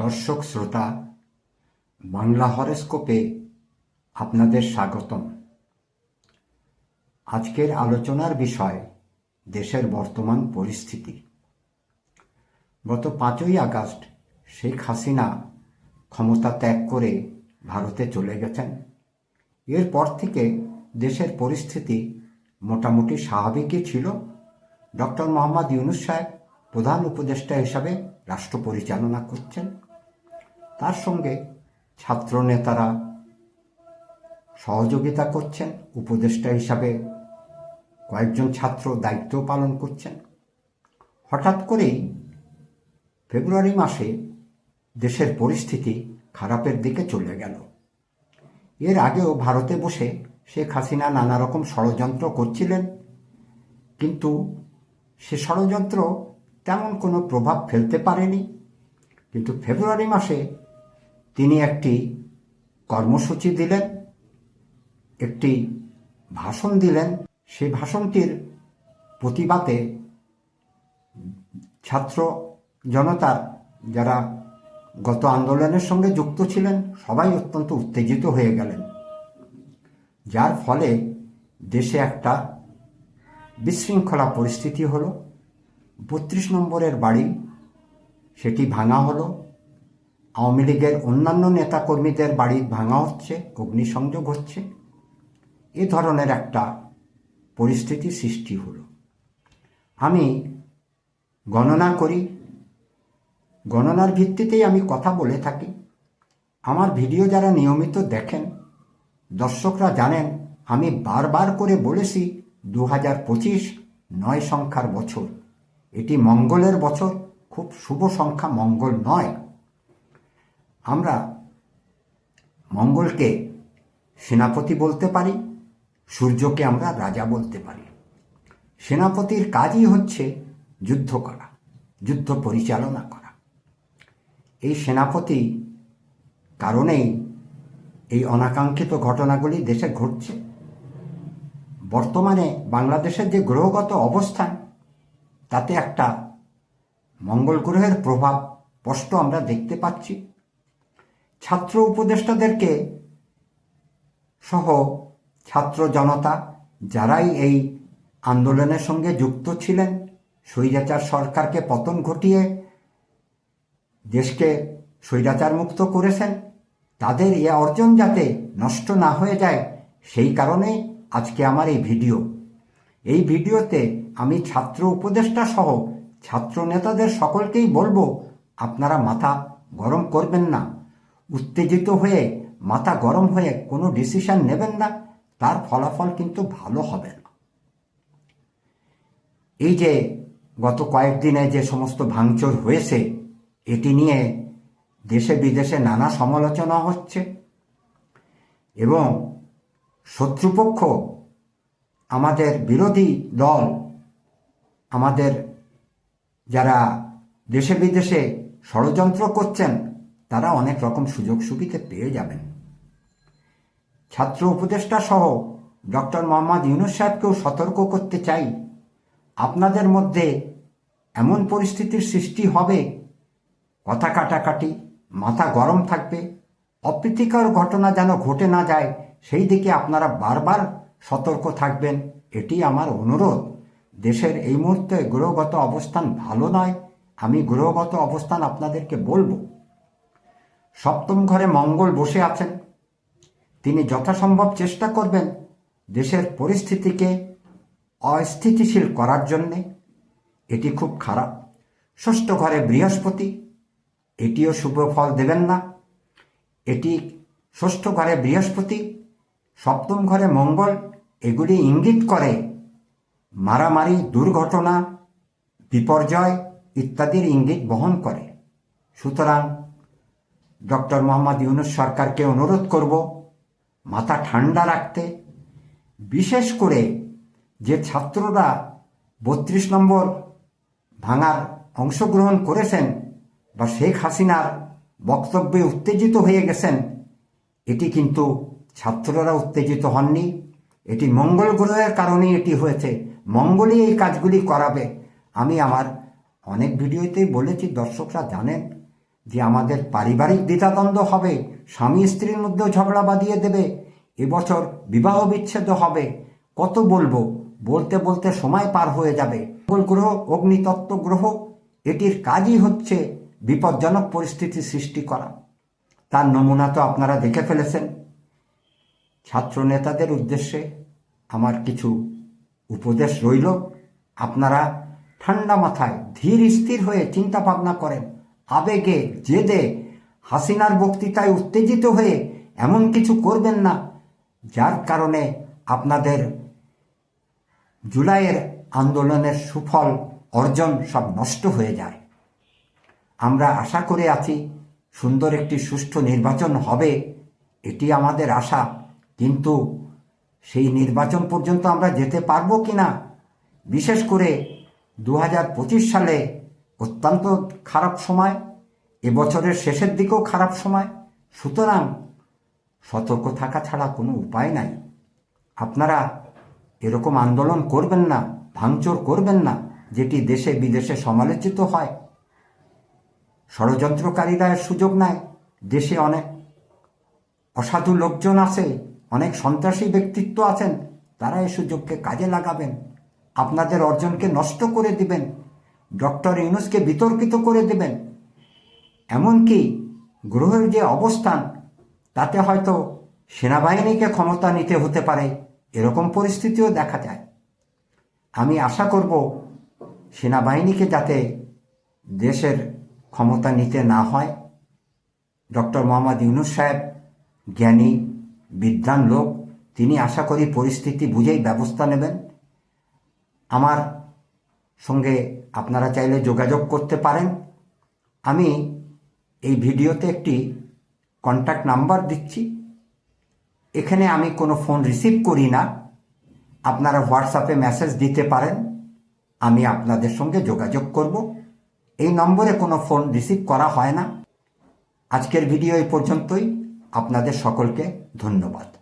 দর্শক, শ্রোতা, বাংলা হরস্কোপে আপনাদের স্বাগতম। আজকের আলোচনার বিষয়, দেশের বর্তমান পরিস্থিতি। গত পাঁচই আগস্ট শেখ হাসিনা ক্ষমতা ত্যাগ করে ভারতে চলে গেছেন। এরপর থেকে দেশের পরিস্থিতি মোটামুটি স্বাভাবিকই ছিল। ডক্টর মোহাম্মদ ইউনুস সাহেব প্রধান উপদেষ্টা হিসাবে রাষ্ট্র পরিচালনা করছেন। তার সঙ্গে ছাত্র নেতারা সহযোগিতা করছেন, উপদেষ্টা হিসাবে কয়েকজন ছাত্র দায়িত্ব পালন করছেন। হঠাৎ করেই ফেব্রুয়ারি মাসে দেশের পরিস্থিতি খারাপের দিকে চলে গেল। এর আগেও ভারতে বসে শেখ হাসিনা নানা রকম ষড়যন্ত্র করছিলেন, কিন্তু সে ষড়যন্ত্র তেমন কোনো প্রভাব ফেলতে পারেনি। কিন্তু ফেব্রুয়ারি মাসে তিনি একটি কর্মসূচি দিলেন, একটি ভাষণ দিলেন। সেই ভাষণটির প্রতিবাদে ছাত্র জনতার যারা গত আন্দোলনের সঙ্গে যুক্ত ছিলেন, সবাই অত্যন্ত উত্তেজিত হয়ে গেলেন। যার ফলে দেশে একটা বিশৃঙ্খলা পরিস্থিতি হলো। বত্রিশ নম্বরের বাড়ি সেটি ভাঙা হলো। আওয়ামী লীগের অন্যান্য নেতাকর্মীদের বাড়ি ভাঙা হচ্ছে, অগ্নিসংযোগ হচ্ছে। এ ধরনের একটা পরিস্থিতি সৃষ্টি হলো। আমি গণনা করি। গণনার ভিত্তিতেই আমি কথা বলে থাকি। আমার ভিডিও যারা নিয়মিত দেখেন, দর্শকরা জানেন, আমি বারবার করে বলেছি দু হাজার পঁচিশ নয় সংখ্যার বছর। এটি মঙ্গলের বছর, খুব শুভ সংখ্যা মঙ্গল নয়। আমরা মঙ্গলকে সেনাপতি বলতে পারি, সূর্যকে আমরা রাজা বলতে পারি। সেনাপতির কাজই হচ্ছে যুদ্ধ করা, যুদ্ধ পরিচালনা করা। এই সেনাপতি কারণেই এই অনাকাঙ্ক্ষিত ঘটনাগুলি দেশে ঘটছে। বর্তমানে বাংলাদেশের যে গ্রহগত অবস্থান, তাতে একটা মঙ্গল গ্রহের প্রভাব স্পষ্ট আমরা দেখতে পাচ্ছি। ছাত্র উপদেষ্টাদেরকে সহ ছাত্র জনতা যারাই এই আন্দোলনের সঙ্গে যুক্ত ছিলেন, স্বৈরাচার সরকারকে পতন ঘটিয়ে দেশকে স্বৈরাচার মুক্ত করেছেন, তাদের এ অর্জন যাতে নষ্ট না হয়ে যায়, সেই কারণে আজকে আমার এই ভিডিও। এই ভিডিওতে আমি ছাত্র উপদেষ্টা সহ ছাত্র নেতাদের সকলকেই বলব, আপনারা মাথা গরম করবেন না। উত্তেজিত হয়ে, মাথা গরম হয়ে কোনো ডিসিশন নেবেন না, তার ফলাফল কিন্তু ভালো হবে না। এই যে গত কয়েকদিনে যে সমস্ত ভাঙচুর হয়েছে, এটি নিয়ে দেশে বিদেশে নানা সমালোচনা হচ্ছে এবং শত্রুপক্ষ, আমাদের বিরোধী দল, আমাদের যারা দেশে বিদেশে ষড়যন্ত্র করছেন তারা অনেক রকম সুযোগ সুবিধে পেয়ে যাবেন। ছাত্র উপদেষ্টা সহ ডক্টর মোহাম্মদ ইউনুস সাহেবকেও সতর্ক করতে চাই। আপনাদের মধ্যে এমন পরিস্থিতির সৃষ্টি হবে, কথা কাটাকাটি, মাথা গরম থাকবে, অপ্রীতিকর ঘটনা যেন ঘটে না যায়, সেই দিকে আপনারা বারবার সতর্ক থাকবেন, এটি আমার অনুরোধ। দেশের এই মুহূর্তে গ্রহগত অবস্থান ভালো নয়, আমি গ্রহগত অবস্থান আপনাদেরকে বলব। সপ্তম ঘরে মঙ্গল বসে আছেন। তিনি যথাসম্ভব চেষ্টা করবেন দেশের পরিস্থিতিকে অস্থিতিশীল করার জন্যে। এটি খুব খারাপ। ষষ্ঠ ঘরে বৃহস্পতি, এটিও শুভ ফল দেবেন না। এটি ষষ্ঠ ঘরে বৃহস্পতি, সপ্তম ঘরে মঙ্গল, এগুলি ইঙ্গিত করে মারামারি, দুর্ঘটনা, বিপর্যয় ইত্যাদির ইঙ্গিত বহন করে। সুতরাং ডক্টর মোহাম্মদ ইউনুস সরকারকে অনুরোধ করব মাথা ঠান্ডা রাখতে। বিশেষ করে যে ছাত্ররা বত্রিশ নম্বর ভাঙার অংশগ্রহণ করেছেন বা শেখ হাসিনার বক্তব্যে উত্তেজিত হয়ে গেছেন, এটি কিন্তু ছাত্ররা উত্তেজিত হননি। এটি মঙ্গল গ্রহের কারণেই এটি হয়েছে। মঙ্গলই এই কাজগুলি করাবে। আমি আমার অনেক ভিডিওতেই বলেছি, দর্শকরা জানেন। যে আমাদের পারিবারিক দ্বিধাদ্বন্দ্ব হবে, স্বামী স্ত্রীর মধ্যেও ঝগড়া বাঁধিয়ে দেবে এবছর বিবাহ বিচ্ছেদ হবে। কত বলব? বলতে বলতে সময় পার হয়ে যাবে। মঙ্গল গ্রহ অগ্নিতত্ত্ব গ্রহ, এটির কাজই হচ্ছে বিপজ্জনক পরিস্থিতি সৃষ্টি করা। তার নমুনা তো আপনারা দেখে ফেলেছেন। ছাত্র নেতাদের উদ্দেশ্যে আমার কিছু উপদেশ রইল। আপনারা ঠান্ডা মাথায় ধীর স্থির হয়ে চিন্তা ভাবনা করেন। আবেগে, জেদে, হাসিনার বক্তৃতায় উত্তেজিত হয়ে এমন কিছু করবেন না, যার কারণে আপনাদের জুলাইয়ের আন্দোলনের সুফল অর্জন সব নষ্ট হয়ে যায়। আমরা আশা করে আছি সুন্দর একটি সুষ্ঠু নির্বাচন হবে, এটি আমাদের আশা। কিন্তু সেই নির্বাচন পর্যন্ত আমরা যেতে পারব কি না বিশেষ করে দু হাজার পঁচিশ সালে অত্যন্ত খারাপ সময়, এবছরের শেষের দিকেও খারাপ সময়। সুতরাং সতর্ক থাকা ছাড়া কোনো উপায় নাই। আপনারা এরকম আন্দোলন করবেন না, ভাঙচুর করবেন না, যেটি দেশে বিদেশে সমালোচিত হয়। ষড়যন্ত্রকারীরা সুযোগ নেয়। দেশে অনেক অসাধু লোকজন আছে, অনেক সন্ত্রাসী ব্যক্তিত্ব আছেন, তারা এই সুযোগকে কাজে লাগাবেন। আপনাদের অর্জনকে নষ্ট করে দিবেন। ডক্টর ইউনুসকে বিতর্কিত করে দেবেন। এমনকি গ্রহের যে অবস্থান, তাতে হয়তো সেনাবাহিনীকে ক্ষমতা নিতে হতে পারে, এরকম পরিস্থিতিও দেখা যায়। আমি আশা করব সেনাবাহিনীকে যাতে দেশের ক্ষমতা নিতে না হয়। ডক্টর মোহাম্মদ ইউনুস সাহেব জ্ঞানী, বিদ্বান লোক, তিনি আশা করি পরিস্থিতি বুঝেই ব্যবস্থা নেবেন। আমার সঙ্গে আপনারা চাইলে যোগাযোগ করতে পারেন। আমি এই ভিডিওতে একটি কন্ট্যাক্ট নাম্বার দিচ্ছি। এখানে আমি কোনো ফোন রিসিভ করি না। আপনারা হোয়াটসঅ্যাপে মেসেজ দিতে পারেন। আমি আপনাদের সঙ্গে যোগাযোগ করব। এই নম্বরে কোনো ফোন রিসিভ করা হয় না। আজকের ভিডিও এই পর্যন্তই। আপনাদের সকলকে ধন্যবাদ।